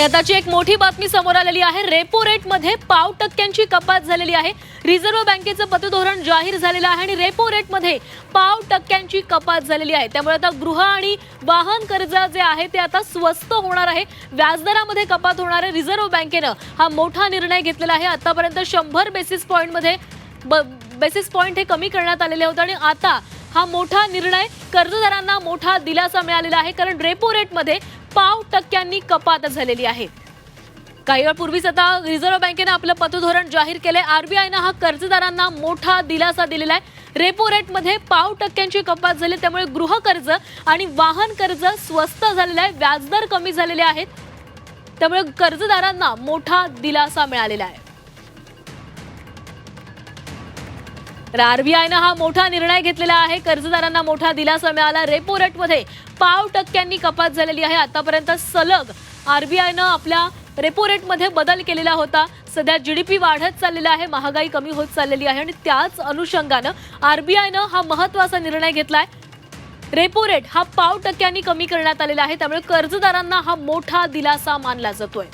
आणि आताची एक मोठी बातमी समोर आलेली आहे. रेपो रेटमध्ये पाव टक्क्यांची कपात झालेली आहे. रिझर्व्ह बँकेचं पतधोरण जाहीर झालेलं आहे आणि रेपो रेटमध्ये पाव टक्क्यांची कपात झालेली आहे. त्यामुळे आता गृह आणि वाहन कर्ज जे आहे ते आता स्वस्त होणार आहे. व्याजदरामध्ये कपात होणार आहे. रिझर्व्ह बँकेनं हा मोठा निर्णय घेतलेला आहे. आतापर्यंत शंभर बेसिस पॉईंटमध्ये ब- बेसिस पॉईंट हे कमी करण्यात आलेले होते आणि आता हा मोठा निर्णय कर्जदारांना मोठा दिलासा मिळालेला आहे. कारण रेपो रेटमध्ये टक्क्यांनी कपात झालेली आहे. काही वेळापूर्वीच आता रिझर्व्ह बँकेनं आपलं पतधोरण जाहीर केलंय. आरबीआयनं हा कर्जदारांना मोठा दिलासा दिलेला आहे. रेपो रेटमध्ये पाव टक्क्यांची कपात झाली. त्यामुळे गृहकर्ज आणि वाहन कर्ज स्वस्त झालेलं आहे. व्याजदर कमी झालेले आहेत. त्यामुळे कर्जदारांना मोठा दिलासा मिळालेला आहे. तर आरबीआयनं हा मोठा निर्णय घेतलेला आहे. कर्जदारांना मोठा दिलासा मिळाला. रेपो रेटमध्ये पाव टक्क्यांनी कपात झालेली आहे. आतापर्यंत सलग आरबीआयनं आपल्या रेपो रेटमध्ये बदल केलेला होता. सध्या जी डी पी वाढत चाललेला आहे. महागाई कमी होत चाललेली आहे आणि त्याच अनुषंगानं आरबीआयनं हा महत्त्वाचा निर्णय घेतलाय. रेपो रेट हा पाव टक्क्यांनी कमी करण्यात आलेला आहे. त्यामुळे कर्जदारांना हा मोठा दिलासा मानला जातोय.